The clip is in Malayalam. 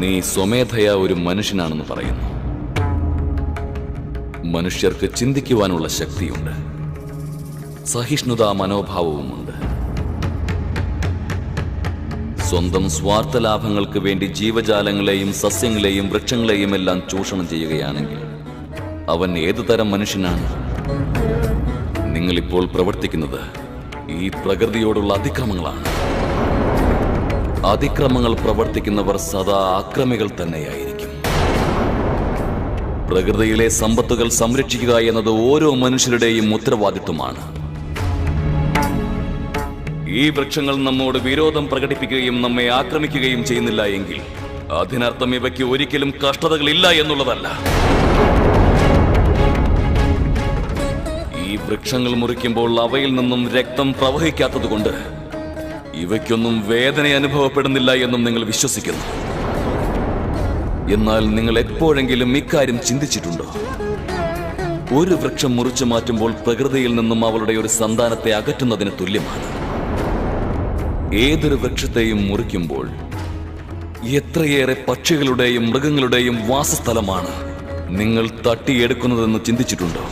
നീ സ്വമേധയാ ഒരു മനുഷ്യനാണെന്ന് പറയുന്നു. മനുഷ്യർക്ക് ചിന്തിക്കുവാനുള്ള ശക്തിയുണ്ട്. സഹിഷ്ണുതാ മനോഭാവവുമുണ്ട്. സ്വന്തം സ്വാർത്ഥ ലാഭങ്ങൾക്ക് വേണ്ടി ജീവജാലങ്ങളെയും സസ്യങ്ങളെയും വൃക്ഷങ്ങളെയും എല്ലാം ചൂഷണം ചെയ്യുകയാണെങ്കിൽ അവൻ ഏതു തരം മനുഷ്യനാണ്? നിങ്ങളിപ്പോൾ പ്രവർത്തിക്കുന്നത് ഈ പ്രകൃതിയോടുള്ള അതിക്രമങ്ങളാണ്. അതിക്രമങ്ങൾ പ്രവർത്തിക്കുന്നവർ സദാ അക്രമികൾ തന്നെയായിരിക്കും. പ്രകൃതിയിലെ സമ്പത്തുകൾ സംരക്ഷിക്കുക എന്നത് ഓരോ മനുഷ്യരുടെയും ഉത്തരവാദിത്വമാണ്. ഈ വൃക്ഷങ്ങൾ നമ്മോട് വിരോധം പ്രകടിപ്പിക്കുകയും നമ്മെ ആക്രമിക്കുകയും ചെയ്യുന്നില്ല എങ്കിൽ അതിനർത്ഥം ഇവയ്ക്ക് ഒരിക്കലും കഷ്ടതകളില്ല എന്നുള്ളതല്ല. ഈ വൃക്ഷങ്ങൾ മുറിക്കുമ്പോൾ അവയിൽ നിന്നും രക്തം പ്രവഹിക്കാത്തതുകൊണ്ട് ഇവയ്ക്കൊന്നും വേദന അനുഭവപ്പെടുന്നില്ല എന്നും നിങ്ങൾ വിശ്വസിക്കുന്നു. എന്നാൽ നിങ്ങൾ എപ്പോഴെങ്കിലും ഇക്കാര്യം ചിന്തിച്ചിട്ടുണ്ടോ? ഒരു വൃക്ഷം മുറിച്ചു മാറ്റുമ്പോൾ പ്രകൃതിയിൽ നിന്നും അവളുടെ ഒരു സന്താനത്തെ അകറ്റുന്നതിന് തുല്യമാണ്. ഏതൊരു വൃക്ഷത്തെയും മുറിക്കുമ്പോൾ എത്രയേറെ പക്ഷികളുടെയും മൃഗങ്ങളുടെയും വാസസ്ഥലമാണ് നിങ്ങൾ തട്ടിയെടുക്കുന്നതെന്ന് ചിന്തിച്ചിട്ടുണ്ടോ?